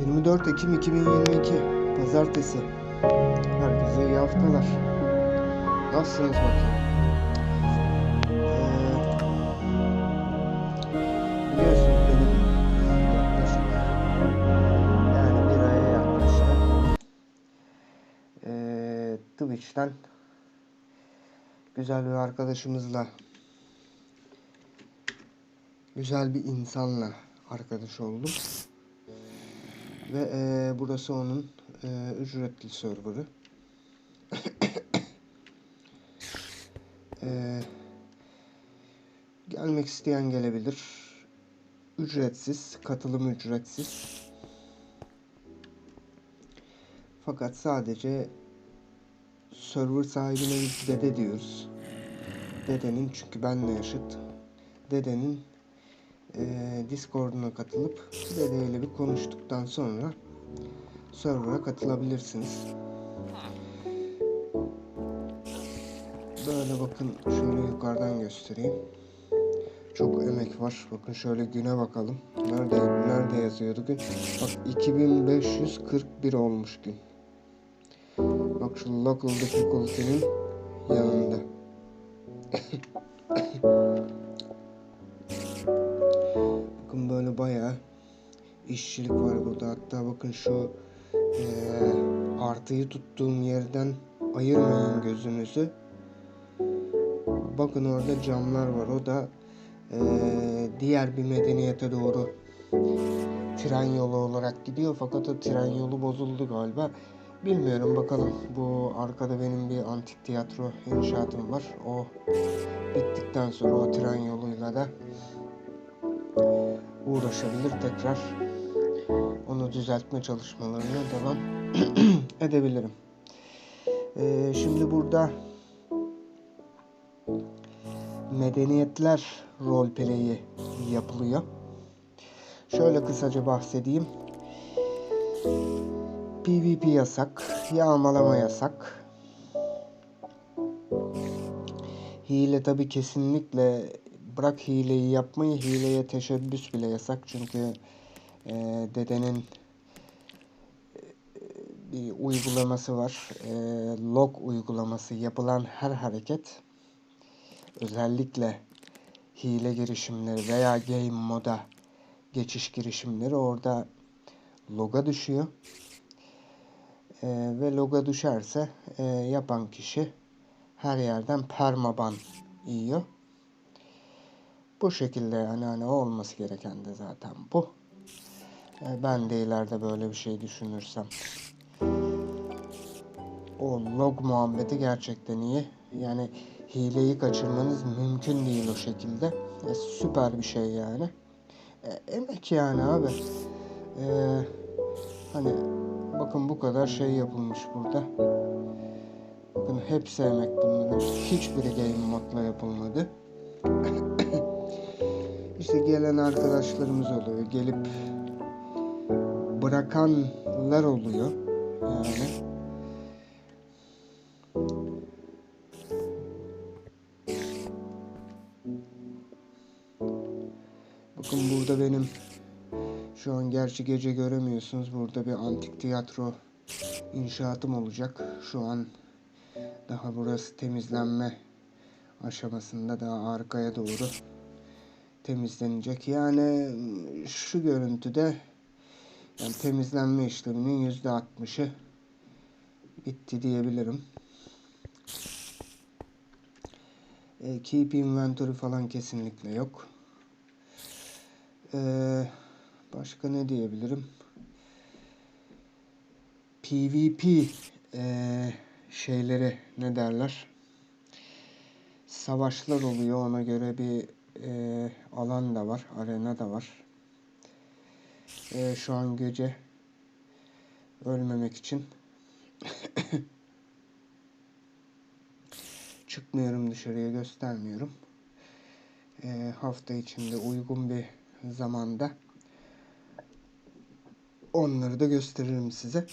24 Ekim 2022 Pazartesi Herkese iyi haftalar Nasılsınız bakayım? Ee, ee, Twitch'ten güzel bir arkadaşımızla güzel bir insanla arkadaş oldum. Ve e, burası onun e, ücretli serverı. E, gelmek isteyen gelebilir. Ücretsiz, katılım ücretsiz. Fakat sadece server sahibine dede diyoruz. Dedenin çünkü benle yaşıt. Dedenin e, Discord'una katılıp dedeyle bir konuştuktan sonra server'a katılabilirsiniz. Böyle bakın şöyle yukarıdan göstereyim. Çok emek var. Bakın şöyle güne bakalım. Nerede nerede yazıyordu gün? Bak 2541 olmuş gün. Bak şu local difficulty'nin yanında. Böyle bayağı işçilik var burada. Hatta bakın şu eee, artıyı tuttuğum yerden ayırmayın gözünüzü. Bakın orada camlar var. O da eee, diğer bir medeniyete doğru tren yolu olarak gidiyor. Fakat o tren yolu bozuldu galiba. Bilmiyorum bakalım. Bu arkada benim bir antik tiyatro inşaatım var. O bittikten sonra o tren yoluyla da uğraşabilir tekrar onu düzeltme çalışmalarına devam edebilirim. Ee, şimdi burada medeniyetler roleplay'i yapılıyor. Şöyle kısaca bahsedeyim. PvP yasak, yağmalama yasak. Hile tabi kesinlikle bırak hileyi yapmayı hileye teşebbüs bile yasak çünkü e, dedenin e, bir uygulaması var. E, log uygulaması yapılan her hareket özellikle hile girişimleri veya game moda geçiş girişimleri orada loga düşüyor. E, ve loga düşerse e, yapan kişi her yerden permaban yiyor. Bu şekilde yani hani olması gereken de zaten bu. E, ben de ileride böyle bir şey düşünürsem o log muhabbeti gerçekten iyi. Yani hileyi kaçırmanız mümkün değil o şekilde. E, süper bir şey yani. E, emek yani abi. E, hani bakın bu kadar şey yapılmış burada. Bakın hepsi emek bunların. Hiçbiri game modla yapılmadı. İşte gelen arkadaşlarımız oluyor. Gelip bırakanlar oluyor. Yani. Bakın burada benim şu an gerçi gece göremiyorsunuz. Burada bir antik tiyatro inşaatım olacak. Şu an daha burası temizlenme aşamasında daha arkaya doğru temizlenecek. Yani şu görüntüde yani temizlenme işleminin yüzde altmışı bitti diyebilirim. E, keep inventory falan kesinlikle yok. E, başka ne diyebilirim? PvP e, şeyleri ne derler? Savaşlar oluyor ona göre bir e, alan da var, arena da var. E, şu an gece ölmemek için çıkmıyorum dışarıya göstermiyorum. E, hafta içinde uygun bir zamanda onları da gösteririm size.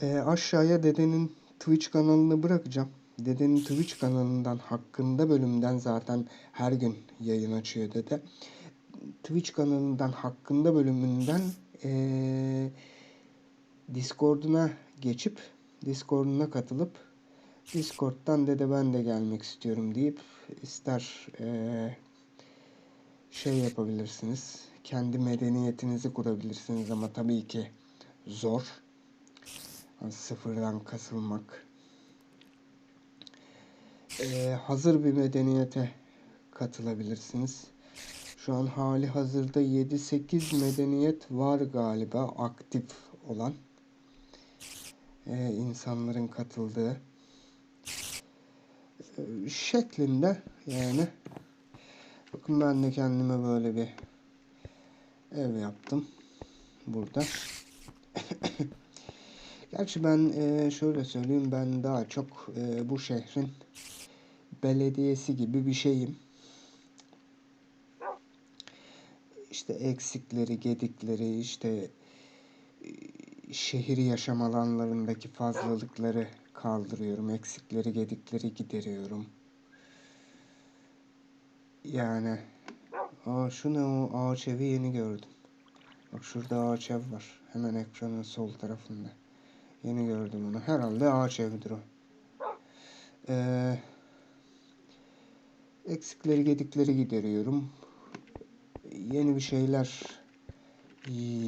E, aşağıya dedenin Twitch kanalını bırakacağım. Dedenin Twitch kanalından hakkında bölümden zaten her gün yayın açıyor dede. Twitch kanalından hakkında bölümünden eee Discord'una geçip Discord'una katılıp Discord'dan dede ben de gelmek istiyorum deyip ister eee, şey yapabilirsiniz. Kendi medeniyetinizi kurabilirsiniz ama tabii ki zor. Yani sıfırdan kasılmak. Eee, hazır bir medeniyete katılabilirsiniz. Şu an hali hazırda 7-8 medeniyet var galiba aktif olan. Eee, insanların katıldığı. Eee, şeklinde yani. Bakın ben de kendime böyle bir ev yaptım. Burada. Gerçi ben eee, şöyle söyleyeyim ben daha çok eee, bu şehrin belediyesi gibi bir şeyim. İşte eksikleri, gedikleri, işte e, şehir yaşam alanlarındaki fazlalıkları kaldırıyorum. Eksikleri, gedikleri gideriyorum. Yani aa şu ne o ağaç evi yeni gördüm. Bak şurada ağaç ev var. Hemen ekranın sol tarafında. Yeni gördüm onu. Herhalde ağaç evidir o. Ee, eksikleri, gedikleri gideriyorum. Yeni bir şeyler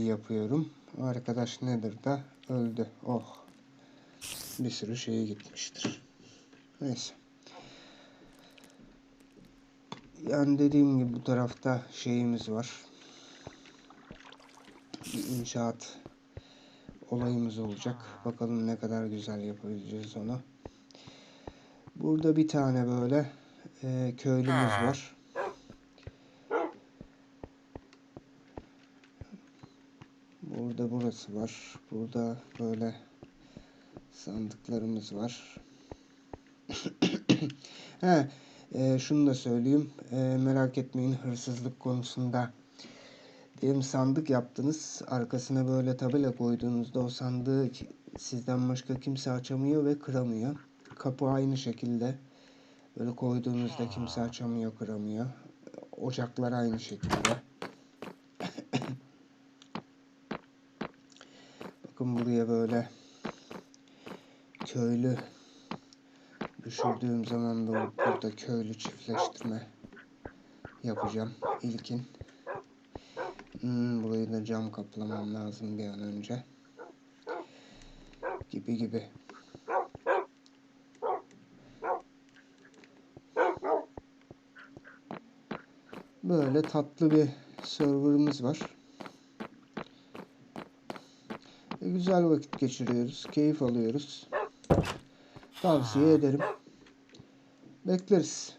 yapıyorum. Arkadaş nedir da öldü. Oh. Bir sürü şeye gitmiştir. Neyse. Yani dediğim gibi bu tarafta şeyimiz var. Bir inşaat olayımız olacak. Bakalım ne kadar güzel yapabileceğiz onu. Burada bir tane böyle e, köylümüz var. Burada burası var. Burada böyle sandıklarımız var. He, e, şunu da söyleyeyim. E, merak etmeyin hırsızlık konusunda. Diyelim sandık yaptınız. Arkasına böyle tabela koyduğunuzda o sandığı sizden başka kimse açamıyor ve kıramıyor. Kapı aynı şekilde. Böyle koyduğunuzda kimse açamıyor, kıramıyor. Ocaklar aynı şekilde. Bakın buraya böyle köylü düşürdüğüm zaman da burada köylü çiftleştirme yapacağım. İlkin. Hmm, burayı da cam kaplamam lazım bir an önce. Gibi gibi. Böyle tatlı bir serverımız var. E, güzel vakit geçiriyoruz. Keyif alıyoruz. Tavsiye ederim. Bekleriz.